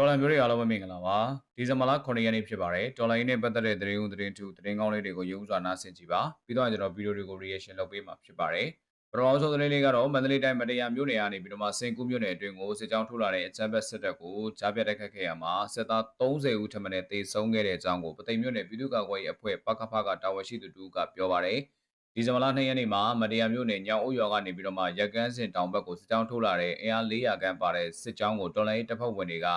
ဒေါ်လာမျိုးတွေအားလုံးပဲမင်္ဂလာပါဒီဇင်ဘာလ9ရက်နေ့ဖြစ်ပါတယ်ဒေါ်လာရင်းနဲ့ပတ်သက်တဲ့သတင်းဦးသတင်းထူသတင်းကောင်းလေးတွေကိုရုံးစွာနားဆင်ကြည့်ပါပြီးတော့ကျွန်တော်ဗီဒီယိုတွေကို reaction လုပ်ပေးမှာဖြစ်ပါတယ်ပထမဆုံးသတင်းလေးကတော့မန္တလေးတိုင်းမတရားမြို့နယ်ကနေပြီးတော့မှစင်ကူးမြို့နယ်အတွင်းကိုစစ်ကြောင်းထုတ်လာတဲ့အကြမ်းဖက်စစ်တပ်ကိုကြားပြတ်တိုက်ခတ်ခဲ့ရမှာစစ်သား30ဦးထပ်မံတေဆုံးခဲ့တဲ့အကြောင်းကိုပသိမ်မြို့နယ်ပြည်သူ့ကာကွယ်ရေးအဖွဲ့ပကဖကတာဝန်ရှိသူတူကပြောပါတယ်ဒီဇင်ဘာလ2ရက်နေ့မှာမတရားမြို့နယ်ညောင်အုပ်ရွာကနေပြီးတော့မှရက်ကန်းစင်တောင်ဘက်ကိုစစ်ကြောင်းထုတ်လာတဲ့အင်အား400ခန်းပါတဲ့စစ်ကြောင်းကိုတော်လိုင်းတပ်ဖွဲ့ဝင်တွေက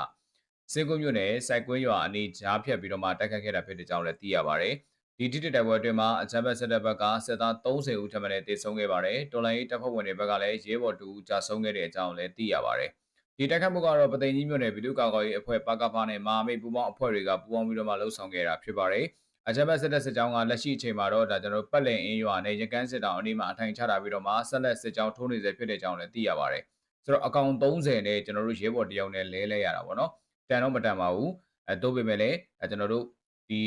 စင်ကုမြို့နယ်စိုက်ကွင်းရွာအနီးကြားဖြတ်ပြီးတော့မှတိုက်ခတ်ခဲ့တာဖြစ်တဲ့ကြောင်းလည်းသိရပါတယ်။ဒီတိတိတိုက်ပွဲအတွင်းမှာအချမ်းဘတ်စစ်တပ်ဘက်ကစစ်သား30ဦးထပ်မံတေဆုံးခဲ့ပါတယ်။တော်လိုင်းရေးတပ်ဖွဲ့ဝင်တွေဘက်ကလည်းရဲဘော်တူကြာဆုံးခဲ့တဲ့အကြောင်းလည်းသိရပါတယ်။ဒီတိုက်ခတ်မှုကတော့ပသိမ်ကြီးမြို့နယ်ပြည်သူ့ကာကွယ်ရေးအဖွဲ့ပကဖနဲ့မာမိတ်ပူးပေါင်းအဖွဲ့တွေကပူးပေါင်းပြီးတော့မှလှုပ်ဆောင်ခဲ့တာဖြစ်ပါတယ်။အချမ်းဘတ်စစ်တပ်စစ်ကြောင်းကလက်ရှိအချိန်မှာတော့ဒါကျွန်တော်ပတ်လည်အင်းရွာနဲ့ရကန်းစစ်တောင်အနီးမှာအထိုင်ချတာပြီးတော့မှဆက်လက်စစ်ကြောင်းထိုးနေစေဖြစ်တဲ့ကြောင်းလည်းသိရပါတယ်။ဆိုတော့အကောင်30နဲ့ကျွန်တော်တို့ရဲဘော်တယောက်နဲ့လဲလဲရတာပေါ့နော်။ တန်တော့မတန်ပါဘူးအဲတိုးပေမဲ့လည်းအဲကျွန်တော်တို့ဒီ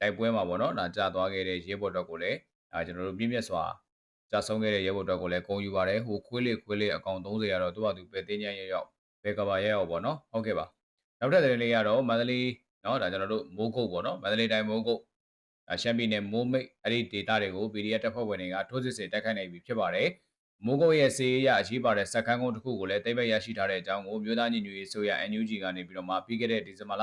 တိုက်ပွဲမှာပေါ့နော်ဒါကြာသွားခဲ့တဲ့ရဲဘော်တော့ကိုလည်းအဲကျွန်တော်တို့ပြည့်မြတ်စွာကြာဆုံးခဲ့တဲ့ရဲဘော်တော့ကိုလည်းဂုံယူပါတယ်ဟိုခွေးလေးခွေးလေးအကောင်30ကတော့သူ့ဘာသူပဲတင်းညံ့ရရောက်ဘယ်ကဘာရရောက်ပေါ့နော်ဟုတ်ကဲ့ပါနောက်ထပ်သတင်းလေးကတော့မန္တလေးနော်ဒါကျွန်တော်တို့မိုးကုတ်ပေါ့နော်မန္တလေးတိုင်းမိုးကုတ်အရှမ်းပြည်နယ်မိုးမိတ်အဲ့ဒီဒေတာတွေကို PDF တပ်ဖွဲ့ဝင်တွေကထိုးစစ်ဆင်တိုက်ခိုက်နိုင်ပြီဖြစ်ပါတယ် မိုးကုတ်ရဲ့စီးရအရေးပါတဲ့စက်ခန်းကုန်းတစ်ခုကိုလည်းတိမ့်ပိတ်ရရှိထားတဲ့အကြောင်းကိုမြို့သားညီညွတ်ရေးဆိုရ NUG ကနေပြီးတော့မှပြီးခဲ့တဲ့ဒီဇင်ဘာလ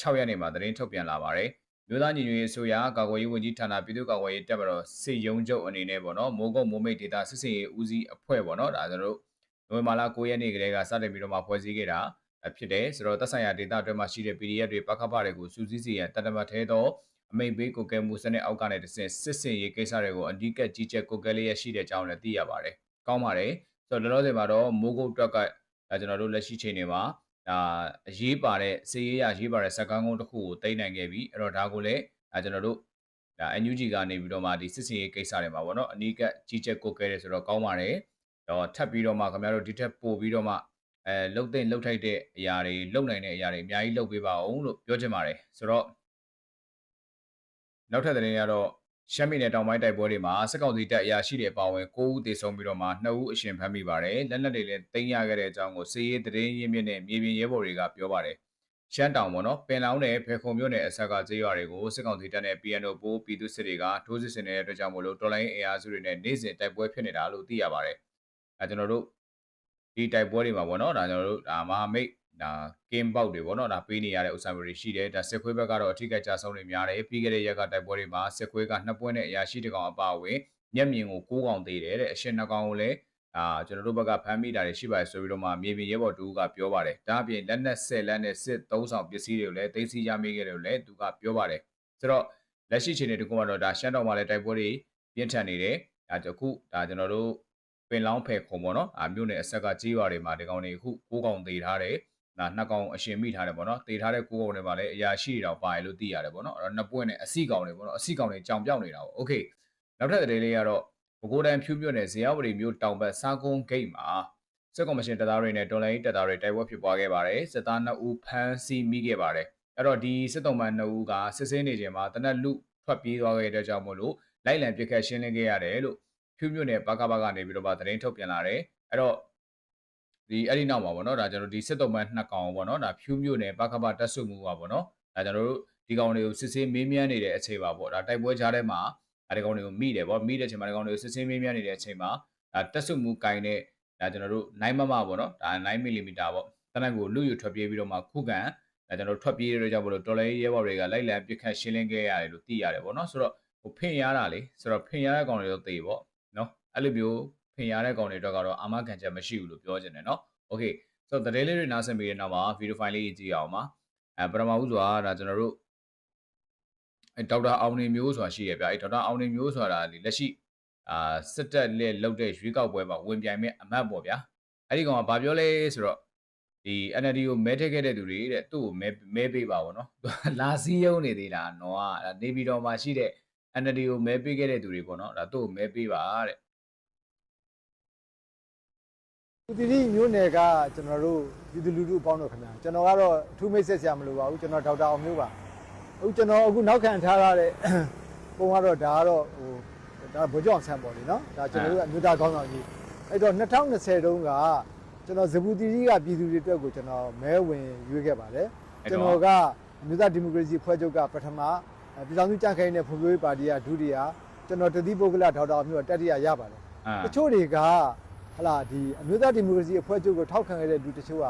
6ရက်နေ့မှာသတင်းထုတ်ပြန်လာပါတယ်။မြို့သားညီညွတ်ရေးဆိုရကာကွယ်ရေးဝန်ကြီးဌာနပြည်သူ့ကာကွယ်ရေးတပ်မတော်စစ်ရုံးချုပ်အနေနဲ့ပေါ့နော်မိုးကုတ်မိုးမိတ်ဒေတာစစ်စင်ရေးဦးစီးအဖွဲ့ပေါ့နော်ဒါကျွန်တော်တို့နိုဝင်ဘာလ9ရက်နေ့ကလေးကစတင်ပြီးတော့မှဖွဲ့စည်းခဲ့တာဖြစ်တယ်ဆိုတော့သက်ဆိုင်ရာဒေတာအတွင်းမှာရှိတဲ့ PDF တွေပကပတွေကိုစူးစီးစီရန်တတမတ်သေးသော အမိတ်ဘေးကိုကဲမှုစနစ်အောက်ကနေတဆင့်စစ်စင်ရေးကိစ္စတွေကိုအဓိကကြီးကြပ်ကိုကဲလေးရရှိတဲ့အကြောင်းလည်းသိရပါတယ်။ကောင်းပါတယ်။ဆိုတော့လောလောဆယ်မှာတော့မိုးကုတ်တွက်ကဒါကျွန်တော်တို့လက်ရှိချိန်တွေမှာဒါအရေးပါတဲ့စီးရေးရရေးပါတဲ့စက်ကောင်းကုန်းတစ်ခုကိုတိမ့်နိုင်ခဲ့ပြီအဲ့တော့ဒါကိုလည်းဒါကျွန်တော်တို့ဒါ NUG ကနေပြီးတော့မှဒီစစ်စင်ရေးကိစ္စတွေမှာပေါ့နော်အနီးကကြီးချက်ကိုကဲတယ်ဆိုတော့ကောင်းပါတယ်တော့ထပ်ပြီးတော့မှခင်ဗျားတို့ဒီထက်ပို့ပြီးတော့မှအဲလှုပ်တဲ့လှုပ်ထိုက်တဲ့အရာတွေလှုပ်နိုင်တဲ့အရာတွေအများကြီးလှုပ်ပေးပါအောင်လို့ပြောချင်ပါတယ်ဆိုတော့ နောက်ထပ်သတင်းကတော့ရှမ်းပြည်နယ်တောင်ပိုင်းတိုက်ပွဲတွေမှာစစ်ကောင်စီတပ်အရာရှိတွေအပါအဝင်9ဦးသေဆုံးပြီးတော့မှ2ဦးအရှင်ဖမ်းမိပါတယ်လက်နက်တွေလည်းတင်ရခဲ့တဲ့အကြောင်းကိုစီးရေးသတင်းရင်းမြစ်နဲ့မြေပြင်ရဲဘော်တွေကပြောပါတယ်ရှမ်းတောင်ပေါ့နော်ပင်လောင်းနယ်ဖေခုံမြို့နယ်အဆက်ကကျေးရွာတွေကိုစစ်ကောင်စီတပ်နဲ့ PNO ပိုးပြည်သူစစ်တွေကထိုးစစ်ဆင်နေတဲ့အတွက်ကြောင့်မို့လို့တော်လိုင်းအင်အားစုတွေနဲ့နေ့စဉ်တိုက်ပွဲဖြစ်နေတာလို့သိရပါတယ်အဲကျွန်တော်တို့ဒီတိုက်ပွဲတွေမှာပေါ့နော်ဒါကျွန်တော်တို့ဒါမဟာမိတ် ဒါကင်းပေါက်တွေပေါ့နော်ဒါပေးနေရတဲ့ဥစ္စာမျိုးတွေရှိတယ်ဒါစစ်ခွေးဘက်ကတော့အထိကကြဆုံးတွေများတယ်ပြီးခဲ့တဲ့ရက်ကတိုက်ပွဲတွေမှာစစ်ခွေးကနှစ်ပွဲနဲ့အရာရှိတကောင်အပါအဝင်မျက်မြင်ကို၉កောင်သေးတယ်တဲ့အရှင်နှစ်ကောင်ကိုလည်းအာကျွန်တော်တို့ဘက်ကဖမ်းမိတာတွေရှိပါတယ်ဆိုပြီးတော့မှမြေပြင်ရဲဘော်တူကပြောပါတယ်ဒါအပြင်လက်နက်၁၀လက်နဲ့စစ်သုံးဆောင်ပစ္စည်းတွေကိုလည်းသိသိရမိခဲ့တယ်လို့လည်းသူကပြောပါတယ်ဆိုတော့လက်ရှိချိန်တွေတကူကတော့ဒါရှမ်းတော်မှာလည်းတိုက်ပွဲတွေပြင်းထန်နေတယ်ဒါတခုဒါကျွန်တော်တို့ပင်လောင်းဖယ်ခုံပေါ့နော်အာမြို့နယ်အဆက်ကကြီးရွာတွေမှာဒီကောင်တွေအခု၉កောင်သေးထားတယ် ဒါနှစ်ကောင်အရှင်မိထားတယ်ပေါ့နော်တေထားတဲ့ကိုးကောင်တွေမှာလည်းအရာရှိတွေတော့ပါရလို့သိရတယ်ပေါ့နော်အဲ့တော့နှစ်ပွင့်နဲ့အစီကောင်တွေပေါ့နော်အစီကောင်တွေကြောင်ပြောက်နေတာပေါ့โอเคနောက်ထပ်သတင်းလေးကတော့ဘကိုးတန်ဖြူးမြို့နယ်ဇေယျဝတီမြို့တောင်ဘက်စားကုန်းဂိတ်မှာစစ်ကော်မရှင်တပ်သားတွေနဲ့တော်လိုင်းတပ်သားတွေတိုက်ပွဲဖြစ်ပွားခဲ့ပါတယ်စစ်သား2ဦးဖမ်းဆီးမိခဲ့ပါတယ်အဲ့တော့ဒီစစ်တုံးမန်2ဦးကစစ်စင်းနေချိန်မှာတနက်လူထွက်ပြေးသွားခဲ့တဲ့ကြောင့်မို့လို့လိုက်လံပစ်ခတ်ရှင်းလင်းခဲ့ရတယ်လို့ဖြူးမြို့နယ်ပကပကနေပြီးတော့ဗသတင်းထုတ်ပြန်လာတယ်အဲ့တော့ ဒီအဲ့ဒီနောက်မှာပေါ့နော်ဒါကျွန်တော်ဒီစစ်တုံးမန်နှစ်ကောင်ပေါ့နော်ဒါဖြူးမြို့နယ်ပကပတက်ဆုမှုပါပေါ့နော်ဒါကျွန်တော်တို့ဒီကောင်တွေကိုစစ်ဆေးမေးမြန်းနေတဲ့အချိန်ပါပေါ့ဒါတိုက်ပွဲကြားထဲမှာအဲဒီကောင်တွေကိုမိတယ်ပေါ့မိတဲ့အချိန်မှာဒီကောင်တွေကိုစစ်ဆေးမေးမြန်းနေတဲ့အချိန်မှာဒါတက်ဆုမှုကင်တဲ့ဒါကျွန်တော်တို့9မမပေါ့နော်ဒါ9 mm ပေါ့တနက်ကိုလူယူထွက်ပြေးပြီးတော့မှခုခံဒါကျွန်တော်ထွက်ပြေးရတဲ့ကြောင့်မလို့တော်လေးရဲဘော်တွေကလိုက်လံပစ်ခတ်ရှင်းလင်းခဲ့ရတယ်လို့သိရတယ်ပေါ့နော်ဆိုတော့ဟိုဖင်ရတာလေဆိုတော့ဖင်ရတဲ့ကောင်တွေတော့သေပေါ့နော်အဲ့လိုမျိုး ဖင်ရတဲ့ကောင်တွေတော့ကတော့အာမခံချက်မရှိဘူးလို့ပြောချင်တယ်နော်โอเคဆိုတော့တရေလေးတွေနားဆင်ပြီးတဲ့နောက်မှာဗီဒီယိုဖိုင်လေးကြည့်အောင်ပါအဲပထမဦးစွာဒါကျွန်တော်တို့အဲဒေါက်တာအောင်နေမျိုးဆိုတာရှိရဗျအဲဒေါက်တာအောင်နေမျိုးဆိုတာလက်ရှိအာစစ်တပ်လက်လောက်တဲ့ရွေးကောက်ပွဲမှာဝင်ပြိုင်မဲ့အမတ်ပေါ့ဗျာအဲ့ဒီကောင်ကဘာပြောလဲဆိုတော့ဒီ NLD ကိုမဲထည့်ခဲ့တဲ့သူတွေတဲ့သူ့ကိုမဲမဲပေးပါဘောနော်လာစည်းရုံးနေသေးတာနော်ကနေပြည်တော်မှာရှိတဲ့ NLD ကိုမဲပေးခဲ့တဲ့သူတွေပေါ့နော်ဒါသူ့ကိုမဲပေးပါတဲ့ တီတီမျိုးနယ်ကကျွန်တော်တို့ပြည်သူလူထုအပေါင်းတို့ခင်ဗျာကျွန်တော်ကတော့အထူးမိတ်ဆက်ဆရာမလိုပါဘူးကျွန်တော်ဒေါက်တာအောင်မျိုးပါအခုကျွန်တော်အခုနောက်ခံထားရတဲ့ပုံကတော့ဒါကတော့ဟိုဒါဗိုလ်ချုပ်အောင်ဆန်းပေါ်လေနော်ဒါကျွန်တော်တို့အမျိုးသားကောင်းဆောင်ကြီးအဲ့တော့2020တုန်းကကျွန်တော်ဇပူတီကြီးကပြည်သူတွေအတွက်ကိုကျွန်တော်မဲဝင်ရွေးခဲ့ပါတယ်အဲ့ကျွန်တော့တော်ကအမျိုးသားဒီမိုကရေစီဖွဲ့ချုပ်ကပထမအဲပြည်ထောင်စုကြံ့ခိုင်တဲ့ဖွံ့ဖြိုးရေးပါတီကဒုတိယကျွန်တော်တတိပုဂ္ဂလဒေါက်တာအောင်မျိုးကတတိယရပါတယ်အာတချို့တွေက ဟလာဒီအမျိုးသားဒီမိုကရေစီအဖွဲ့ချုပ်ကိုထောက်ခံခဲ့တဲ့လူတချို့က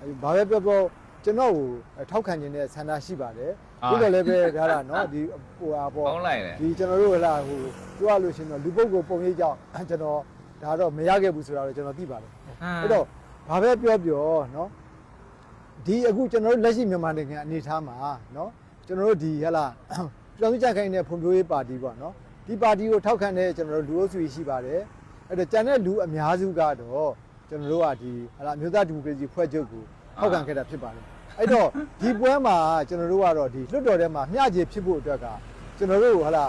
အဲဘာပဲပြောပြောကျွန်တော်ကိုထောက်ခံခြင်းနဲ့ဆန္ဒရှိပါတယ်ဒီလိုလည်းပဲဒါကနော်ဒီဟိုဟာပေါ့ပေါင်းလိုက်တယ်ဒီကျွန်တော်တို့ဟလာဟိုပြောရလို့ရှိရင်တော့လူပုဂ္ဂိုလ်ပုံရိပ်ကြောင့်ကျွန်တော်ဒါတော့မရခဲ့ဘူးဆိုတာတော့ကျွန်တော်သိပါတယ်အဲ့တော့ဘာပဲပြောပြောနော်ဒီအခုကျွန်တော်တို့လက်ရှိမြန်မာနိုင်ငံအနေအထားမှာနော်ကျွန်တော်တို့ဒီဟလာပြည်သူ့ကြံ့ခိုင်တဲ့ဖွံ့ဖြိုးရေးပါတီပေါ့နော်ဒီပါတီကိုထောက်ခံတဲ့ကျွန်တော်တို့လူအုပ်စုကြီးရှိပါတယ် အဲ့တော့ကျန်တဲ့လူအများစုကတော့ကျွန်တော်တို့ကဒီဟလာမျိုးသားဒီမိုကရေစီဖွဲ့ချုပ်ကိုထောက်ခံခဲ့တာဖြစ်ပါတယ်အဲ့တော့ဒီပွဲမှာကျွန်တော်တို့ကတော့ဒီလွှတ်တော်ထဲမှာမျှခြေဖြစ်ဖို့အတွက်ကကျွန်တော်တို့ဟလာ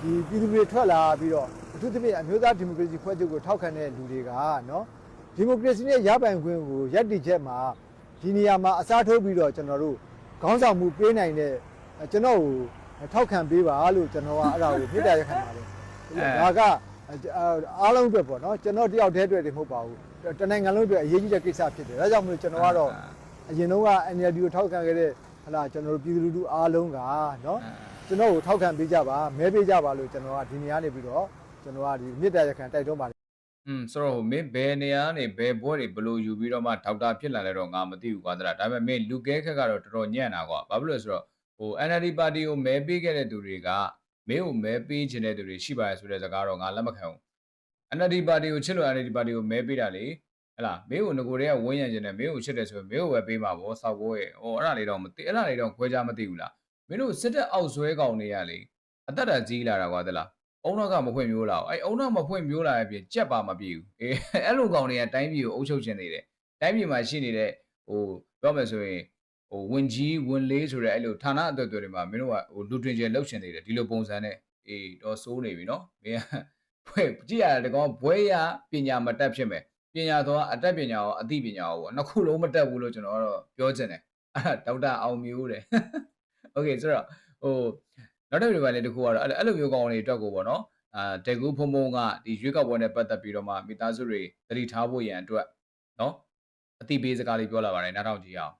ဒီပြည်သူတွေထွက်လာပြီးတော့အထူးသဖြင့်အမျိုးသားဒီမိုကရေစီဖွဲ့ချုပ်ကိုထောက်ခံတဲ့လူတွေကနော်ဒီမိုကရေစီနဲ့ရပိုင်ခွင့်ကိုရည်တည်ချက်မှာဒီနေရာမှာအစားထိုးပြီးတော့ကျွန်တော်တို့ခေါင်းဆောင်မှုပေးနိုင်တဲ့ကျွန်တော်ကိုထောက်ခံပေးပါလို့ကျွန်တော်ကအဲ့ဒါကိုမေတ္တာရက်ခံပါတယ်ဒါက အားလုံးအတွက်ပေါ့နော်ကျွန်တော်တယောက်တည်းအတွက်တွေမဟုတ်ပါဘူးတနိုင်ငံလုံးအတွက်အရေးကြီးတဲ့ကိစ္စဖြစ်တယ်ဒါကြောင့်မလို့ကျွန်တော်ကတော့အရင်တော့က NLD ကိုထောက်ခံခဲ့တဲ့ဟလာကျွန်တော်တို့ပြည်သူလူထုအားလုံးကနော်ကျွန်တော်ကိုထောက်ခံပေးကြပါမဲပေးကြပါလို့ကျွန်တော်ကဒီနေရာနေပြီးတော့ကျွန်တော်ကဒီမြစ်တာရခံတိုက်တွန်းပါတယ်อืมဆိုတော့မင်းဘယ်နေရာနေဘယ်ဘွဲတွေဘလို့ယူပြီးတော့မှဒေါက်တာဖြစ်လာလဲတော့ငါမသိဘူးကွာတလားဒါပေမဲ့မင်းလူကဲခက်ကတော့တော်တော်ညံ့တာကွာဘာဖြစ်လို့လဲဆိုတော့ဟို NLD ပါတီကိုမဲပေးခဲ့တဲ့သူတွေကမ င်းကိုမဲပေးခြင်းတဲ့သူတွေရှိပါရဲ့ဆိုတဲ့စကားတော့ငါလက်မခံဘူး NLD ပါတီကိုချစ်လို့ NLD ပါတီကိုမဲပေးတာလေဟဲ့လားမင်းကိုငကိုတွေကဝန်းရံခြင်းနဲ့မင်းကိုချစ်တယ်ဆိုရင်မင်းကိုပဲပေးမှာပေါ့စောက်ဘိုးရဲ့ဟိုအဲ့ဒါလေးတော့မသိအဲ့ဒါလေးတော့ခွဲခြားမသိဘူးလားမင်းတို့စစ်တပ်အောက်ဆွဲကောင်တွေရလေအသက်တာကြီးလာတာကွာတလားအုံနောက်ကမဖွင့်မျိုးလာအောင်အဲ့အုံနောက်မဖွင့်မျိုးလာရဲ့ပြင်ကြက်ပါမပြေဘူးအေးအဲ့လိုကောင်တွေကတိုင်းပြည်ကိုအုပ်ချုပ်ခြင်းနေတယ်တိုင်းပြည်မှာရှိနေတဲ့ဟိုပြောမယ်ဆိုရင် ဟိုဝင်ကြီးဝင်လေးဆိုတဲ့အဲ့လိုဌာနအသွက်တွေမှာမင်းတို့ကဟိုလူတွင်ကျလောက်ရှင်နေတယ်ဒီလိုပုံစံနဲ့အေးတော့စိုးနေပြီနော်မင်းကဖွဲ့ကြည့်ရတယ်တကောင်ဘွဲရပညာမတက်ဖြစ်မယ်ပညာတော့အတက်ပညာရောအသိပညာရောပေါ့နှစ်ခုလုံးမတက်ဘူးလို့ကျွန်တော်ကတော့ပြောချင်တယ်အဲ့ဒါဒေါက်တာအောင်မျိုးတဲ့ โอเคဆိုတော့ဟိုနောက်တစ်ခုလည်းတစ်ခုကတော့အဲ့လိုမျိုးကောင်တွေအတွက်ကိုပေါ့နော် အာတေကူဖုံဖုံကဒီရွေးကောက်ပွဲနဲ့ပတ်သက်ပြီးတော့မှမိသားစုတွေတတိထားဖို့ရန်အတွက်နော်အတိပေးစကားလေးပြောလာပါတယ်နားထောင်ကြည့်အောင်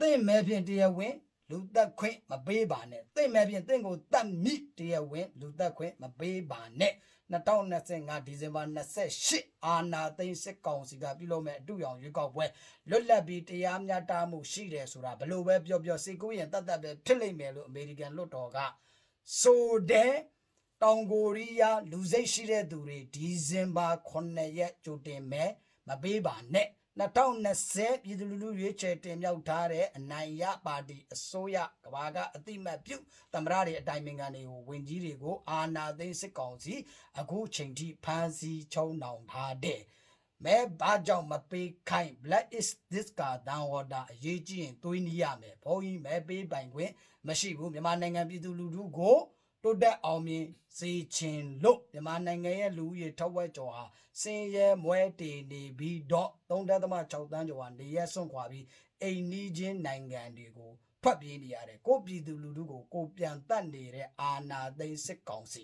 တင့်မဲ့ဖြင့်တရားဝင်လူသက်ခွင့်မပေးပါနဲ့တင့်မဲ့ဖြင့်တင့်ကိုတတ်မိတရားဝင်လူသက်ခွင့်မပေးပါနဲ့2025ဒီဇင်ဘာ28အာနာသိန်းစစ်ကောင်စီကပြုလုပ်မဲ့အတူရောင်ရွေးကောက်ပွဲလွတ်လပ်ပြီးတရားမျှတမှုရှိတယ်ဆိုတာဘလို့ပဲပြောပြောစိတ်ကူးရင်တတ်တတ်ပဲဖြစ်လိမ့်မယ်လို့အမေရိကန်လွှတ်တော်ကဆိုတဲ့တောင်ကိုရီးယားလူစိတ်ရှိတဲ့သူတွေဒီဇင်ဘာ9ရက်ကြိုတင်မဲ့မပေးပါနဲ့ 2020ပြည်သူလူထုရွေးချယ်တင်မြှောက်ထားတဲ့အနိုင်ရပါတီအစိုးရကဘာကအတိမတ်ပြုသမရတွေအတိုင်ပင်ခံတွေကိုဝင်ကြီးတွေကိုအာဏာသိမ်းစစ်ကောင်စီအခုချိန်ထိဖမ်းဆီးချုံနှောင်ထားတဲ့မဲဘာကြောင့်မပေးခိုင်း black is this ကတန်ဝါတာအရေးကြီးရင်သွေးနီးရမယ်ဘုန်းကြီးမဲပေးပိုင်ခွင့်မရှိဘူးမြန်မာနိုင်ငံပြည်သူလူထုကို တိုးတက်အောင်မြင်စေချင်လို့မြန်မာနိုင်ငံရဲ့လူဦးရေထောက်ဝက်ကျော်ဟာစင်ရဲမွဲတေနေပြီးတော့3.6တန်းကျော်ဟာနေရက်စွန့်ခွာပြီးအိမ်နီးချင်းနိုင်ငံတွေကိုထွက်ပြေးနေရတယ်ကိုပြည်သူလူထုကိုကိုပြန်တတ်နေတဲ့အာဏာသိမ်းစစ်ကောင်စီ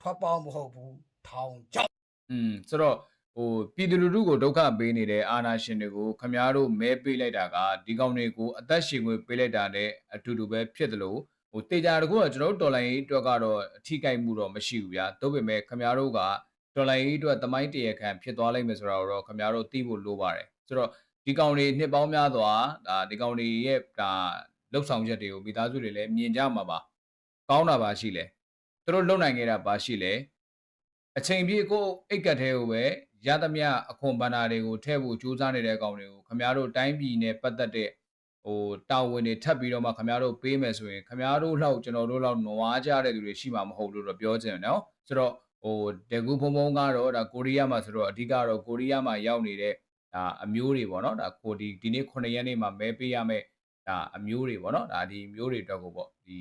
ထွက်ပေါင်းမဟုတ်ဘူးထောင်ချောက်อืมဆိုတော့ဟိုပြည်သူလူထုကိုဒုက္ခပေးနေတဲ့အာဏာရှင်တွေကိုခမားတို့မဲပေးလိုက်တာကဒီကောင်တွေကိုအသက်ရှင်ခွင့်ပေးလိုက်တာနဲ့အတူတူပဲဖြစ်တယ်လို့ ဟိုတေချာတကူကကျွန်တော်တို့တော်လိုင်းရေးအတွက်ကတော့အထီးကိုက်မှုတော့မရှိဘူးဗျာဒါပေမဲ့ခမားတို့ကတော်လိုင်းရေးအတွက်တမိုင်းတရခံဖြစ်သွားလိမ့်မယ်ဆိုတာကိုတော့ခမားတို့သိဖို့လိုပါတယ်ဆိုတော့ဒီကောင်တွေနှစ်ပေါင်းများစွာဒါဒီကောင်တွေရဲ့ဒါလှုပ်ဆောင်ချက်တွေကိုမိသားစုတွေလည်းမြင်ကြမှာပါကောင်းတာပါရှိလေသူတို့လုံနိုင်ခဲ့တာပါရှိလေအချိန်ပြည့်ကိုအိတ်ကတ်သေးကိုပဲရသမျှအခွန်ဘဏ္ဍာတွေကိုထည့်ဖို့ကြိုးစားနေတဲ့ကောင်တွေကိုခမားတို့တိုင်းပြည်နဲ့ပတ်သက်တဲ့ ဟိုတာဝန်တွေထပ်ပြီးတော့မှခမားတို့ပေးမယ်ဆိုရင်ခမားတို့လောက်ကျွန်တော်တို့လောက်နွားကြတဲ့သူတွေရှိမှာမဟုတ်လို့တော့ပြောချင်တယ်နော်ဆိုတော့ဟိုဒေဂူဖုံဖုံကတော့ဒါကိုရီးယားမှာဆိုတော့အဓိကတော့ကိုရီးယားမှာရောက်နေတဲ့ဒါအမျိုးတွေပေါ့နော်ဒါကိုဒီဒီနေ့9ရက်နေ့မှာမဲပေးရမယ်ဒါအမျိုးတွေပေါ့နော်ဒါဒီမျိုးတွေအတွက်ကိုပေါ့ဒီ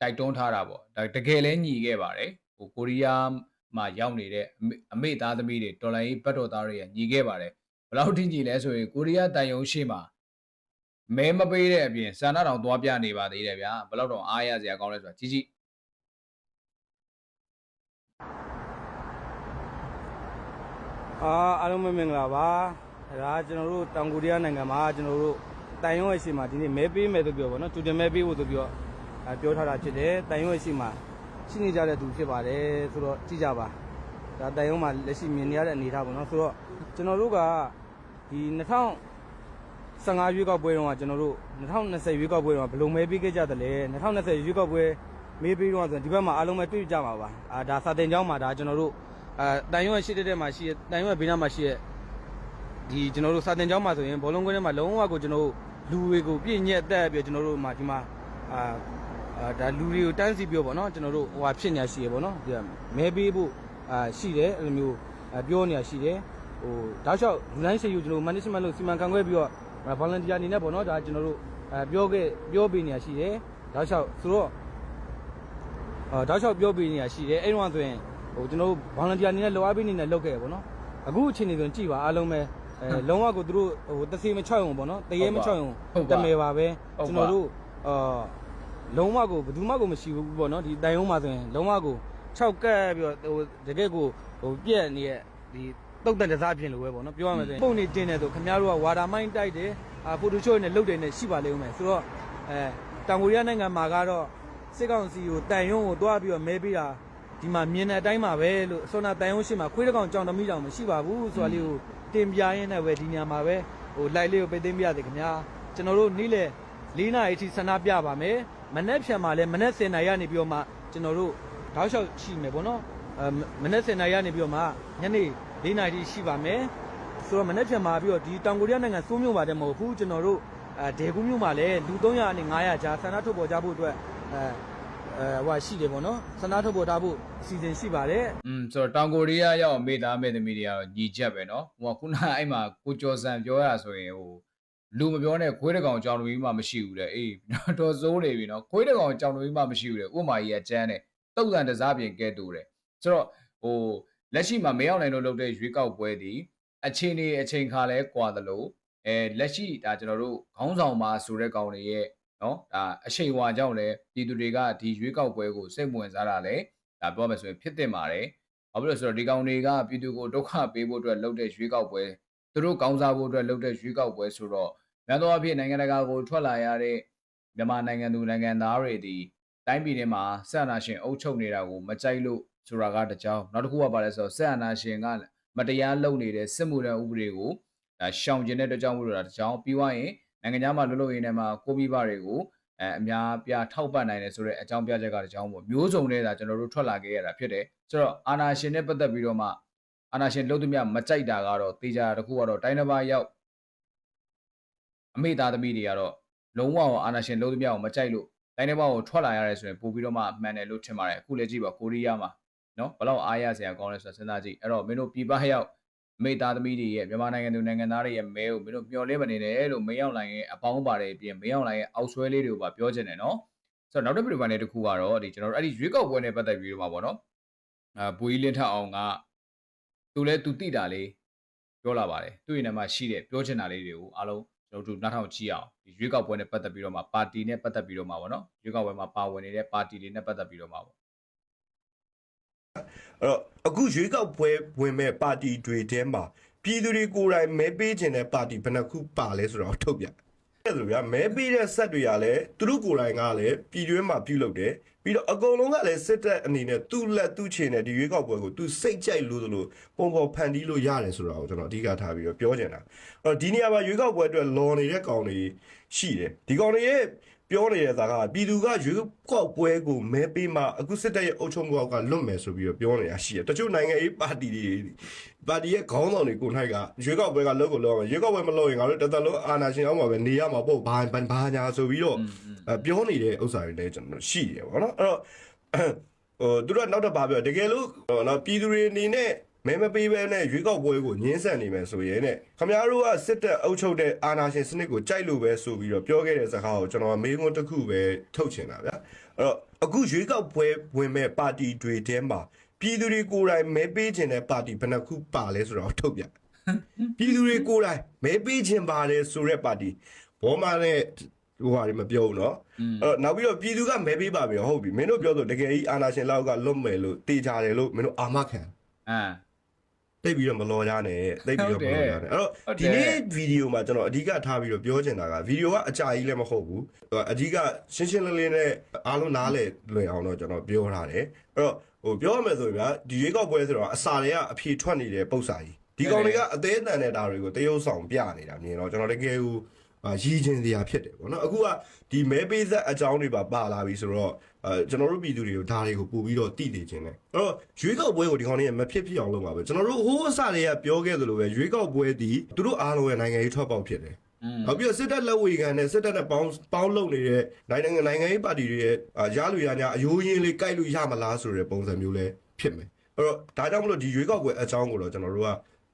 တိုက်တွန်းထားတာပေါ့ဒါတကယ်လဲညီခဲ့ပါတယ်ဟိုကိုရီးယားမှာရောက်နေတဲ့အမေအမေသားသမီးတွေတော်လိုင်းရေးဘတ်တော်သားတွေကညီခဲ့ပါတယ် ဘယ်လောက်ထိညီလဲဆိုရင်ကိုရီးယားတန်ယုံရှိမှာမဲမပေးတဲ့အပြင်စာနာတော်သွားပြနေပါသေးတယ်ဗျာဘယ်လောက်တော့အားရစရာကောင်းလဲဆိုတာကြီးကြီးအာအားလုံးပဲမင်္ဂလာပါဒါကကျွန်တော်တို့တောင်ကိုရီးယားနိုင်ငံမှာကျွန်တော်တို့တိုင်ရွံ့ရဲ့ရှိမှာဒီနေ့မဲပေးမယ်လို့ပြောပါတော့တူတယ်မဲပေးဖို့ဆိုပြီးတော့အာပြောထားတာဖြစ်တယ်တိုင်ရွံ့ရဲ့ရှိမှာရှိနေကြတဲ့သူဖြစ်ပါတယ်ဆိုတော့ကြည့်ကြပါ ဒါတိုင်ရွံ့မှာလက်ရှိမြင်နေရတဲ့အနေအထားပေါ့နော်ဆိုတော့ကျွန်တော်တို့ကဒီ2015ရွေးကောက်ပွဲတုန်းကကျွန်တော်တို့2020ရွေးကောက်ပွဲတုန်းကဘယ်လိုမဲပေးခဲ့ကြသလဲ2020ရွေးကောက်ပွဲမဲပေးတော့ဆိုဒီဘက်မှာအားလုံးပဲတွေ့ကြမှာပါအာဒါစာတင်ကြောင်းမှာဒါကျွန်တော်တို့အာတိုင်ရွံ့ရှိတဲ့တဲ့မှာရှိတဲ့တိုင်ရွံ့ဘေးနားမှာရှိတဲ့ဒီကျွန်တော်တို့စာတင်ကျောင်းမှာဆိုရင်ဘောလုံးကွင်းထဲမှာလုံးဝကိုကျွန်တော်တို့လူတွေကိုပြည့်ညက်တက်ပြီးတော့ကျွန်တော်တို့မှာဒီမှာအာအာဒါလူတွေကိုတန်းစီပြောပေါ့နော်ကျွန်တော်တို့ဟိုဟာဖြစ်နေရရှိရပေါ့နော်ဒီကမဲပေးဖို့ အာရှိတယ်အဲ့လိုမျိုးအာပြောနေရရှိတယ်ဟိုတောက်လျှောက်လူတိုင်းရှိယူကျွန်တော် management လို့စီမံခန့်ခွဲပြီးတော့ volunteer အနေနဲ့ပေါ့နော်ဒါကျွန်တော်တို့အာပြောခဲ့ပြောပေးနေရရှိတယ်တောက်လျှောက်ဆိုတော့အာတောက်လျှောက်ပြောပေးနေရရှိတယ်အဲ့တော့ဆိုရင်ဟိုကျွန်တော်တို့ volunteer အနေနဲ့လောအားပေးနေနဲ့လုပ်ခဲ့ရပေါ့နော်အခုအချိန်နေဆိုရင်ကြည်ပါအားလုံးပဲအဲလုံးဝကိုသူတို့ဟိုတစီမချောက်အောင်ပေါ့နော်တရေမချောက်အောင်ဟုတ်ပါတမယ်ပါပဲဟုတ်ပါကျွန်တော်တို့အာလုံးဝကိုဘယ်သူမှကိုမရှိဘူးပေါ့နော်ဒီတိုင်ုံမှာဆိုရင်လုံးဝကို 6ကက်ပြီးတော့ဟိုတကယ်ကိုဟိုပြက်နေတဲ့ဒီတုတ်တန်တစားပြင်လို့ပဲပေါ့နော်ပြောရမယ်ဆိုရင်ပုံနေကျင်းတယ်ဆိုခင်ဗျားတို့ကဝါတာမိုင်းတိုက်တယ်အာဖိုတိုချိုနဲ့လုတ်တယ်နဲ့ရှိပါလိမ့်ဦးမယ်ဆိုတော့အဲတောင်ကိုရီးယားနိုင်ငံမှာကတော့စစ်ကောင်စီကိုတိုင်ယုံကိုတွားပြီးတော့မဲပေးတာဒီမှာမြင်တဲ့အတိုင်းပါပဲလို့အစောနာတိုင်ယုံရှိမှာခွေးတစ်ကောင်ကြောင်သမီးတောင်မရှိပါဘူးဆိုတာလေးကိုတင်ပြရင်းနဲ့ပဲဒီညမှာပဲဟိုလိုက်လေးကိုပိတ်သိမ်းပြရစေခင်ဗျာကျွန်တော်တို့နေ့လေ၄နာရီအထိဆန္ဒပြပါမယ်မနေ့ဖြန်မှာလည်းမနေ့10နာရီကနေပြီးတော့မှကျွန်တော်တို့ တောက်လျှောက်ရှိမယ်ပေါ့နော်အဲမနေ့10နာရီကနေပြီးတော့မှညနေ၄နာရီအထိရှိပါမယ်ဆိုတော့မနေ့ဖြန်မှာပြီးတော့ဒီတောင်ကိုရီးယားနိုင်ငံစိုးမျိုးပါတယ်မဟုတ်ဘူးကျွန်တော်တို့အဲဒေကူးမျိုးမှာလည်းလူ300နဲ့900ကြားဆန္ဒထုတ်ပေါ်ကြဖို့အတွက်အဲအဲဟိုရှိတယ်ပေါ့နော်ဆန္ဒထုတ်ပေါ်ထားဖို့အစီအစဉ်ရှိပါတယ် อืมဆိုတော့တောင်ကိုရီးယားရောက်မေသားမေသမီးတွေကတော့ညီချက်ပဲเนาะဟိုကခုနကအဲ့မှာကိုကျော်စံပြောရဆိုရင်ဟိုလူမပြောနဲ့ခွေးတစ်ကောင်ကြောင်လူကြီးမှမရှိဘူးတဲ့အေးတော်စိုးနေပြီเนาะခွေးတစ်ကောင်ကြောင်လူကြီးမှမရှိဘူးတဲ့ဥမာကြီးကကျန်းတယ် တုတ်တန်တစားပြင်ကဲတူတယ်ဆိုတော့ဟိုလက်ရှိမှာမေအောင်နိုင်တို့လုပ်တဲ့ရွေးကောက်ပွဲဒီအချိန်နေအချိန်ခါလဲကွာသလိုအဲလက်ရှိဒါကျွန်တော်တို့ခေါင်းဆောင်ပါဆိုတဲ့ကောင်တွေရဲ့နော်ဒါအချိန်ဝါကြောင့်လဲပြည်သူတွေကဒီရွေးကောက်ပွဲကိုစိတ်ဝင်စားတာလဲဒါပြောမယ်ဆိုရင်ဖြစ်တင်ပါတယ်ဘာဖြစ်လို့ဆိုတော့ဒီကောင်တွေကပြည်သူကိုဒုက္ခပေးဖို့အတွက်လုပ်တဲ့ရွေးကောက်ပွဲသူတို့ကောင်းစားဖို့အတွက်လုပ်တဲ့ရွေးကောက်ပွဲဆိုတော့များသောအားဖြင့်နိုင်ငံတကာကိုထွက်လာရတဲ့မြန်မာနိုင်ငံသူနိုင်ငံသားတွေဒီ တိုင်းပြည်ထဲမှာဆက်အာဏာရှင်အုပ်ချုပ်နေတာကိုမကြိုက်လို့ဆိုတာကတကြောင်နောက်တစ်ခုကပါလဲဆိုတော့ဆက်အာဏာရှင်ကမတရားလုပ်နေတဲ့စစ်မှုထမ်းဥပဒေကိုဒါရှောင်ကျင်တဲ့အတွက်ကြောင့်မို့လို့တာတကြောင်ပြီးသွားရင်နိုင်ငံခြားမှာလွတ်လွတ်ရင်းနဲ့မှာကိုမိဘတွေကိုအဲအများပြားထောက်ပံ့နိုင်တယ်ဆိုတဲ့အကြောင်းပြချက်ကတကြောင်ပေါ့မျိုးစုံနဲ့ဒါကျွန်တော်တို့ထွက်လာခဲ့ရတာဖြစ်တယ်ဆိုတော့အာနာရှင်နဲ့ပတ်သက်ပြီးတော့မှအာနာရှင်လှုပ်သမျှမကြိုက်တာကတော့တေချာတစ်ခုကတော့တိုင်းတစ်ပါးရောက်အမေသားသမီးတွေကတော့လုံးဝအာနာရှင်လှုပ်သမျှကိုမကြိုက်လို့ တိုင်းတစ်ပါးကိုထွက်လာရတယ်ဆိုရင်ပို့ပြီးတော့မှအမှန်တယ်လို့ထင်ပါတယ်အခုလည်းကြည့်ပါကိုရီးယားမှာနော်ဘယ်လောက်အားရစရာကောင်းလဲဆိုတာစဉ်းစားကြည့်အဲ့တော့မင်းတို့ပြည်ပရောက်အမေသားသမီးတွေရဲ့မြန်မာနိုင်ငံသူနိုင်ငံသားတွေရဲ့မဲကိုမင်းတို့မျှော်လင့်မနေနဲ့လို့မင်းရောက်လိုက်ရင်အပေါင်းပါတယ်ပြင်မင်းရောက်လိုက်ရင်အောက်ဆွဲလေးတွေကိုပါပြောချင်တယ်နော်ဆိုတော့နောက်တစ်ပြည်ပိုင်းလေးတစ်ခုကတော့ဒီကျွန်တော်တို့အဲ့ဒီရွေးကောက်ပွဲနဲ့ပတ်သက်ပြီးတော့မှာပေါ့နော်အာဘူကြီးလင်းထက်အောင်ကသူလဲသူတိတာလေးပြောလာပါတယ်သူ့ရင်ထဲမှာရှိတဲ့ပြောချင်တာလေးတွေကိုအားလုံး ကျွန်တော်တို့နားထောင်ကြည့်အောင်ဒီရွေးကောက်ပွဲနဲ့ပတ်သက်ပြီးတော့မှပါတီနဲ့ပတ်သက်ပြီးတော့မှပေါ့နော်ရွေးကောက်ပွဲမှာပါဝင်နေတဲ့ပါတီတွေနဲ့ပတ်သက်ပြီးတော့မှပေါ့အဲ့တော့အခုရွေးကောက်ပွဲဝင်မဲ့ပါတီတွေထဲမှာပြည်သူတွေကိုယ်တိုင်မဲပေးခြင်းတဲ့ပါတီဘယ်နှခုပါလဲဆိုတော့ထုတ်ပြ အဲ့ဒါဆိုဗျာမဲပေးတဲ့ဆက်တွေကလည်းသူတို့ကိုယ်တိုင်ကလည်းပြည်တွင်းမှာပြုလုပ်တယ်ပြီးတော့အကုန်လုံးကလည်းစစ်တပ်အနေနဲ့သူ့လက်သူ့ချင်တဲ့ဒီရွေးကောက်ပွဲကိုသူစိတ်ကြိုက်လို့သလိုပုံပေါ်ဖန်တီးလို့ရတယ်ဆိုတာကိုကျွန်တော်အဓိကထားပြီးတော့ပြောချင်တာအဲ့တော့ဒီနေရာမှာရွေးကောက်ပွဲအတွက်လော်နေတဲ့ကောင်တွေရှိတယ်ဒီကောင်တွေရဲ့ ပြောနေတဲ့ဇာကပြည်သူကရွေးကောက်ပွဲကိုမဲပေးမှအခုစစ်တပ်ရဲ့အုပ်ချုပ်မှုအောက်ကလွတ်မယ်ဆိုပြီးတော့ပြောနေတာရှိတယ်တချို့နိုင်ငံရေးပါတီတွေပါတီရဲ့ခေါင်းဆောင်တွေကိုနိုင်ကရွေးကောက်ပွဲကလောက်ကိုလောက်အောင်ရွေးကောက်ပွဲမလုပ်ရင်ငါတို့တသက်လုံးအာဏာရှင်အောက်မှာပဲနေရမှာပေါ့ဘာဘာဘာညာဆိုပြီးတော့အဲပြောနေတဲ့ဥစ္စာတွေလည်းကျွန်တော်ရှိတယ်ပေါ့နော်အဲ့တော့ဟိုသူတို့ကနောက်တစ်ပါပြောတကယ်လို့ဟိုနော်ပြည်သူတွေအနေနဲ့ မဲမပေးဘဲနဲ့ရွေးကောက်ပွဲကိုညှင်းဆန်နေမယ်ဆိုရင်ねခမရတို့ကစစ်တပ်အုပ်ချုပ်တဲ့အာဏာရှင်စနစ်ကိုကြိုက်လို့ပဲဆိုပြီးတော့ပြောခဲ့တဲ့စကားကိုကျွန်တော်မေးခွန်းတစ်ခုပဲထုတ်ချင်တာဗျာအဲ့တော့အခုရွေးကောက်ပွဲဝင်မဲ့ပါတီတွေထဲမှာပြည်သူတွေကိုယ်တိုင်မဲပေးခြင်းတဲ့ပါတီဘယ်နှခုပါလဲဆိုတော့ထုတ်ပြပြည်သူတွေကိုယ်တိုင်မဲပေးခြင်းပါတယ်ဆိုတဲ့ပါတီဘောမနဲ့ဟိုဟာတွေမပြောဘူးเนาะ အဲ့တော့နောက်ပြီးတော့ပြည်သူကမဲပေးပါပြီဟုတ်ပြီမင်းတို့ပြောဆိုတကယ်ကြီးအာနာရှင်လောက်ကလွတ်မယ်လို့တေချာတယ်လို့မင်းတို့အာမခံ အာ တိတ်ပြီးတော့မလော်ကြနဲ့တိတ်ပြီးတော့မလော်ကြနဲ့အဲ့တော့ဟုတ်တယ်ဒီနေ့ဗီဒီယိုမှာကျွန်တော်အဓိကထားပြီးတော့ပြောချင်တာကဗီဒီယိုကအကြာကြီးလည်းမဟုတ်ဘူးအဓိကရှင်းရှင်းလင်းလင်းနဲ့အားလုံးနားလည်လွယ်အောင်တော့ကျွန်တော်ပြောထားတယ်အဲ့တော့ဟိုပြောရမယ်ဆိုရင်ဗျာဒီရွေးကောက်ပွဲဆိုတော့အစာတွေကအဖြေထွက်နေတဲ့ပုံစံကြီးဒီကောင်တွေကအသေးအတန်တဲ့ဒါတွေကိုတရုပ်ဆောင်ပြနေတာမြင်တော့ကျွန်တော်တကယ်ကိုအာရည်ချင်းစရာဖြစ်တယ်ပေါ့နော်အခုကဒီမဲပေးသက်အကြောင်းတွေပါပါလာပြီဆိုတော့ အဲကျွန်တော်တို့ပြည်သူတွေကိုဒါတွေကိုပို့ပြီးတော့တည်တည်ခြင်းတယ်အဲ့တော့ရွေးကောက်ပွဲကိုဒီကောင်တွေကမဖြစ်ဖြစ်အောင်လုပ်မှာပဲကျွန်တော်တို့ဟိုးအစတွေကပြောခဲ့သလိုပဲရွေးကောက်ပွဲဒီသူတို့အားလုံးရဲ့နိုင်ငံရေးထွက်ပေါက်ဖြစ်တယ်อืมနောက်ပြီးတော့စစ်တပ်လက်ဝေခံနဲ့စစ်တပ်နဲ့ပေါင်းပေါင်းလုပ်နေတဲ့နိုင်ငံနိုင်ငံရေးပါတီတွေရဲ့အာရလူရညာအယိုးရင်းလေးကြိုက်လို့ရမလားဆိုတဲ့ပုံစံမျိုးလည်းဖြစ်မယ်အဲ့တော့ဒါကြောင့်မလို့ဒီရွေးကောက်ပွဲအကြောင်းကိုတော့ကျွန်တော်တို့က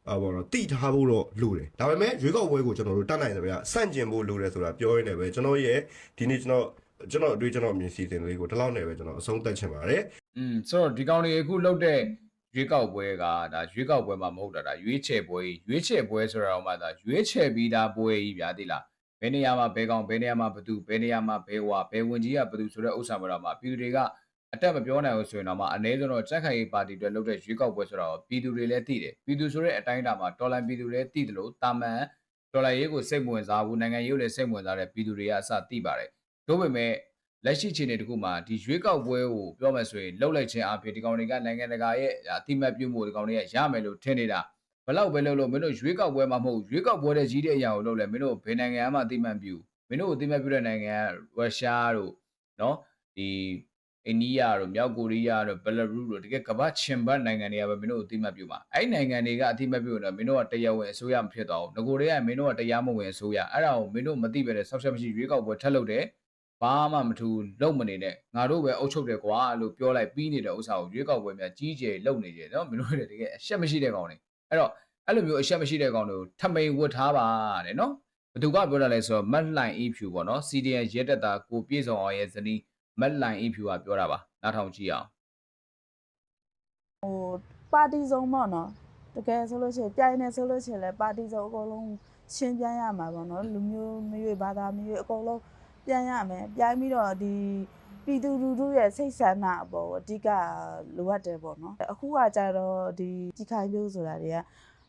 အာဘောတော့တိထားဖို့တော့လိုတယ်ဒါပေမဲ့ရွေးကောက်ပွဲကိုကျွန်တော်တို့တတ်နိုင်တယ်ဗျာစန့်ကျင်ဖို့လိုတယ်ဆိုတာပြောရင်းနဲ့ပဲကျွန်တော်ရဲ့ဒီနေ့ကျွန်တော် ကျွန်တော်အတွေ့ကျွန်တော်အမြင်စီစဉ်လေးကိုဒီလောက်နဲ့ပဲကျွန်တော်အဆုံးသတ်ချင်ပါတယ်อืมဆိုတော့ဒီကောင်တွေအခုလောက်တဲ့ရွေးကောက်ပွဲကဒါရွေးကောက်ပွဲမှာမဟုတ်တာဒါရွေးချယ်ပွဲကြီးရွေးချယ်ပွဲဆိုတာတော့မှဒါရွေးချယ်ပြီးသားပွဲကြီးဗျာသိလားဘယ်နေရာမှာဘယ်ကောင်ဘယ်နေရာမှာဘသူဘယ်နေရာမှာဘယ်ဝါဘယ်ဝင်ကြီးကဘသူဆိုတဲ့ဥစ္စာမှာတော့မှပြည်သူတွေကအတက်မပြောနိုင်ဘူးဆိုရင်တော့မှအနည်းဆုံးတော့စက်ခိုင်ရေးပါတီတွေလုပ်တဲ့ရွေးကောက်ပွဲဆိုတာတော့ပြည်သူတွေလည်းသိတယ်ပြည်သူဆိုတဲ့အတိုင်းအတာမှာတော်လန်ပြည်သူလည်းသိတယ်လို့တာမန်တော်လန်ရေးကိုစိတ်ဝင်စားဘူးနိုင်ငံရေးကိုလည်းစိတ်ဝင်စားတဲ့ပြည်သူတွေကအစသိပါတယ် ဒါပေမဲ့လက်ရှိအခြေအနေတခုမှာဒီရွေးကောက်ပွဲကိုပြောမယ်ဆိုရင်လှုပ်လိုက်ခြင်းအပြင်ဒီကောင်တွေကနိုင်ငံတကာရဲ့အတိမတ်ပြုမှုဒီကောင်တွေကရမယ်လို့ထင်နေတာဘလောက်ပဲလှုပ်လို့မင်းတို့ရွေးကောက်ပွဲမှာမဟုတ်ရွေးကောက်ပွဲတဲ့ကြီးတဲ့အရာကိုလှုပ်လဲမင်းတို့ဘယ်နိုင်ငံမှအတိမတ်ပြုမင်းတို့အတိမတ်ပြုတဲ့နိုင်ငံကရုရှားတို့နော်ဒီအိန္ဒိယတို့မြောက်ကိုရီးယားတို့ဘယ်လာရုစ်တို့တကယ်ကမ္ဘာချင်ဘတ်နိုင်ငံတွေကပဲမင်းတို့အတိမတ်ပြုမှာအဲ့နိုင်ငံတွေကအတိမတ်ပြုတော့မင်းတို့ကတရားဝင်အစိုးရမဖြစ်တော့ဘူးငကိုတွေကမင်းတို့ကတရားမဝင်အစိုးရအဲ့ဒါကိုမင်းတို့မသိပဲတဲ့ဆောက်ချက်မရှိရွေးကောက်ပွဲထက်လို့တဲ့ ဘာမှမထူလုံမနေနဲ့ငါတို့ပဲအုပ်ချုပ်တယ်ကွာလို့ပြောလိုက်ပြီးနေတဲ့ဥစ္စာကိုရွေးကောက်ပွဲများကြီးကျယ်လုံနေကြတယ်နော်မင်းတို့တွေတကယ်အရှက်မရှိတဲ့ကောင်တွေအဲ့တော့အဲ့လိုမျိုးအရှက်မရှိတဲ့ကောင်တွေကိုထမိန်ဝတ်ထားပါတဲ့နော်ဘသူကပြောတာလဲဆိုတော့မက်လိုင်အီဖြူပေါ့နော် CDN ရဲတက်တာကိုပြေဆောင်အောင်ရဲ့ဇနီးမက်လိုင်အီဖြူကပြောတာပါနားထောင်ကြည့်အောင်ပါတီစုံပေါ့နော်တကယ်ဆိုလို့ရှိရင်ပြိုင်နေဆိုလို့ရှိရင်လည်းပါတီစုံအကုန်လုံးရှင်းပြရမှာပေါ့နော်လူမျိုးမျိုးဘာသာမျိုးအကုန်လုံး ပြန်ရမယ်ပြိုင်ပြီးတော့ဒီပြည်သူလူထုရဲ့စိတ်ဆန္ဒအပေါ်အဓိကလိုအပ်တယ်ပေါ့နော်အခုကကြတော့ဒီကြီးခိုင်မျိုးဆိုတာတွေက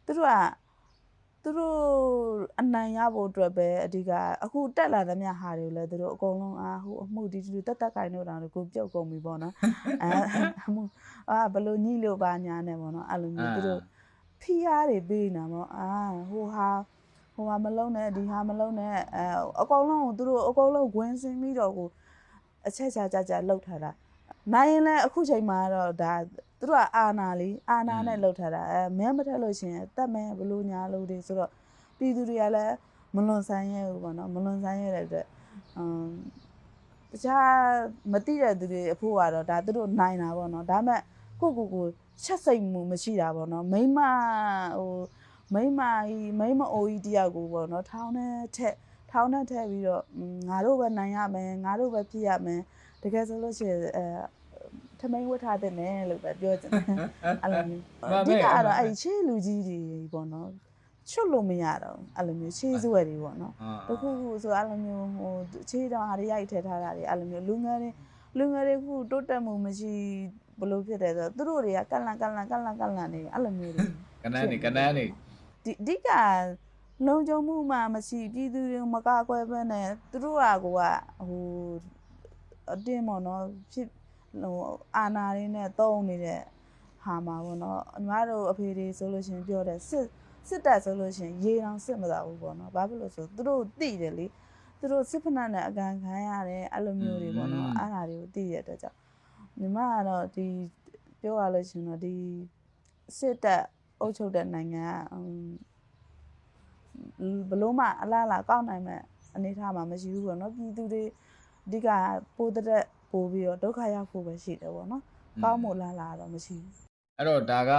သူတို့ကသူတို့အနိုင်ရဖို့အတွက်ပဲအဓိကအခုတက်လာသမျှဟာတွေကိုလည်းသူတို့အကုန်လုံးအာဟိုအမှုဒီဒီတက်တက်ကိုင်းတို့တောင်ကိုပြုတ်ကုန်ပြီပေါ့နော်အဲအမှုအာဘလို့ညိလို့ပါညာနဲ့ပေါ့နော်အဲ့လိုမျိုးသူတို့ဖိအားတွေပေးနေတာပေါ့အာဟိုဟာ ဟိုဟာမလုံးနဲ့ဒီဟာမလုံးနဲ့အဲအကုန်လုံးကိုသူတို့အကုန်လုံးဝင်စင်းပြီးတော့ကိုအချက်ချာချာချာလှုပ်ထားတာနိုင်ရင်လည်းအခုချိန်မှာတော့ဒါသူတို့ကအာနာလေးအာနာနဲ့လှုပ်ထားတာအဲမဲမထက်လို့ရှရင်တတ်မဲဘလို့ညာလို့တွေဆိုတော့ပြည်သူတွေကလည်းမလွန်ဆန်းရဲဘူးပေါ့နော်မလွန်ဆန်းရဲတဲ့အတွက်အမ်တခြားမတိတဲ့သူတွေအဖို့ကတော့ဒါသူတို့နိုင်တာပေါ့နော်ဒါပေမဲ့ကိုကိုကိုချက်စိတ်မှုမရှိတာပေါ့နော်မိမဟို မိမကြီးမိမအိုကြီးတယောက်ကိုပေါ့နော်ထောင်းနဲ့ထက်ထောင်းနဲ့ထက်ပြီးတော့ငါတို့ပဲနိုင်ရမယ်ငါတို့ပဲဖြစ်ရမယ်တကယ်ဆိုလို့ရှိရင်အဲထမိန်ဝတ်ထားတဲ့နဲ့လို့ပဲပြောချင်တယ်အဲ့လိုမျိုးအဓိကကတော့အဲ့ချေလူကြီးတွေပေါ့နော်ချွတ်လို့မရတော့အဲ့လိုမျိုးချေးစွဲတွေပေါ့နော်တခုခုဆိုအဲ့လိုမျိုးဟိုအခြေတောင်ဟာတွေရိုက်ထည့်ထားတာတွေအဲ့လိုမျိုးလူငယ်တွေလူငယ်တွေခုတိုးတက်မှုမရှိဘလို့ဖြစ်တယ်ဆိုတော့သူတို့တွေကကန့်လန့်ကန့်လန့်ကန့်လန့်ကန့်လန့်နေအဲ့လိုမျိုးတွေကနန်းနေကနန်းနေ ဒီအဓိကလုံခြုံမှုမှမရှိပြည်သူတွေမကာကွယ်ဘဲနဲ့သူတို့ကကိုကဟိုအတင်းပေါ့နော်ဖြစ်ဟိုအာနာရင်းနဲ့တုံးနေတဲ့ဟာမှာပေါ့နော်ညီမတို့အဖေတွေဆိုလို့ရှရင်ပြောတယ်စစ်စစ်တပ်ဆိုလို့ရှရင်ရေတောင်စစ်မသာဘူးပေါ့နော်ဘာဖြစ်လို့ဆိုသူတို့တိတယ်လေသူတို့စစ်ဖက်နဲ့အကန်ခံရတယ်အဲ့လိုမျိုးတွေပေါ့နော်အဲ့ဒါတွေကိုသိရတဲ့အတွက်ကြောင့်ညီမကတော့ဒီပြောရလို့ရှရင်တော့ဒီစစ်တပ် အုပ်ချုပ်တဲ့နိုင်ငံကဘလို့မှအလားအလာကောက်နိုင်မဲ့အနေထားမှာမရှိဘူးပေါ့နော်ပြည်သူတွေအဓိကပိုးတဲ့ပိုးပြီးတော့ဒုက္ခရောက်ဖို့ပဲရှိတယ်ပေါ့နော်ကောင်းမို့လားလားတော့မရှိဘူးအဲ့တော့ဒါက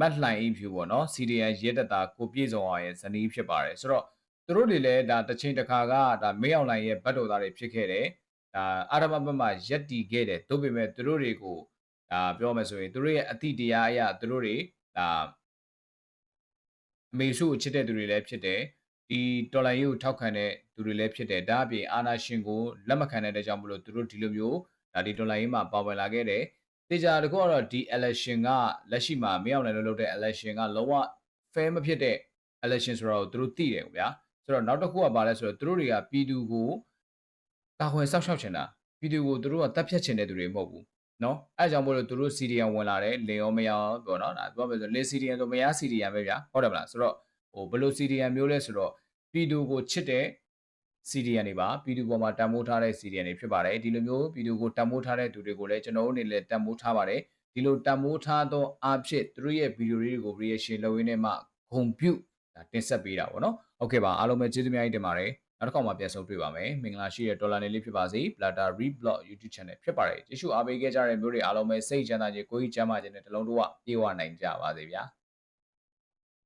မက်လှိုင်အီဖြူပေါ့နော် CDN ရဲတက်တာကိုပြေဆောင်အောင်ရဲ့ဇနီးဖြစ်ပါတယ်ဆိုတော့သူတို့တွေလည်းဒါတစ်ချိန်တစ်ခါကဒါမေးအောင်လိုင်ရဲ့ဘတ်တော်သားတွေဖြစ်ခဲ့တယ်ဒါအာရမဘတ်မှာရက်တီခဲ့တယ်တို့ပေမဲ့သူတို့တွေကိုဒါပြောမယ်ဆိုရင်သူတို့ရဲ့အတိတရားအရသူတို့တွေ ဒါအမေစုကိုချစ်တဲ့သူတွေလည်းဖြစ်တယ်ဒီတော်လိုင်းရေးကိုထောက်ခံတဲ့သူတွေလည်းဖြစ်တယ်ဒါအပြင်အာနာရှင်ကိုလက်မခံတဲ့တဲ့ကြောင့်မလို့သူတို့ဒီလိုမျိုးဒါဒီတော်လိုင်းရေးမှာပါဝင်လာခဲ့တယ်တေချာတကူကတော့ဒီ election ကလက်ရှိမှာမရောက်နိုင်လို့လုပ်တဲ့ election ကလုံးဝ fair မဖြစ်တဲ့ election ဆိုတော့သူတို့သိတယ်ဗျာဆိုတော့နောက်တစ်ခုကဘာလဲဆိုတော့သူတို့တွေကပြည်သူကိုတာဝန်ဆောက်ရှောက်ချင်တာပြည်သူကိုသူတို့ကတပ်ဖြတ်ချင်တဲ့သူတွေမဟုတ်ဘူး နော်အဲကြောင့်မို့လို့သူတို့စီရီယံဝင်လာတယ်လင်ရောမရောပေါ့နော်ဒါသူကပြောဆိုလင်စီရီယံဆိုမရစီရီယံပဲဗျာဟုတ်တယ်မလားဆိုတော့ဟိုဘယ်လိုစီရီယံမျိုးလဲဆိုတော့ပြည်သူကိုချစ်တဲ့စီရီယံတွေပါပြည်သူပေါ်မှာတန်မိုးထားတဲ့စီရီယံတွေဖြစ်ပါတယ်ဒီလိုမျိုးပြည်သူကိုတန်မိုးထားတဲ့သူတွေကိုလည်းကျွန်တော်တို့အနေနဲ့တန်မိုးထားပါတယ်ဒီလိုတန်မိုးထားသောအဖြစ်သူတို့ရဲ့ဗီဒီယိုလေးတွေကို reaction လုပ်ရင်းနဲ့မှဂုံပြုတ်ဒါတင်ဆက်ပေးတာပေါ့နော်ဟုတ်ကဲ့ပါအားလုံးပဲကျေးဇူးများကြီးတင်ပါတယ် နောက်တစ်ခါမှပြန်ဆုံတွေ့ပါမယ်မင်္ဂလာရှိတဲ့ဒေါ်လာနေလေးဖြစ်ပါစေ Plata Reblog YouTube Channel ဖြစ်ပါတယ်ကျေးဇူးအားပေးခဲ့ကြတဲ့မျိုးတွေအားလုံးပဲစိတ်ချမ်းသာခြင်းကိုယ်ကြီးကျမ်းမာခြင်းနဲ့တလုံးတော့ပြေဝနိုင်ကြပါစေဗျာ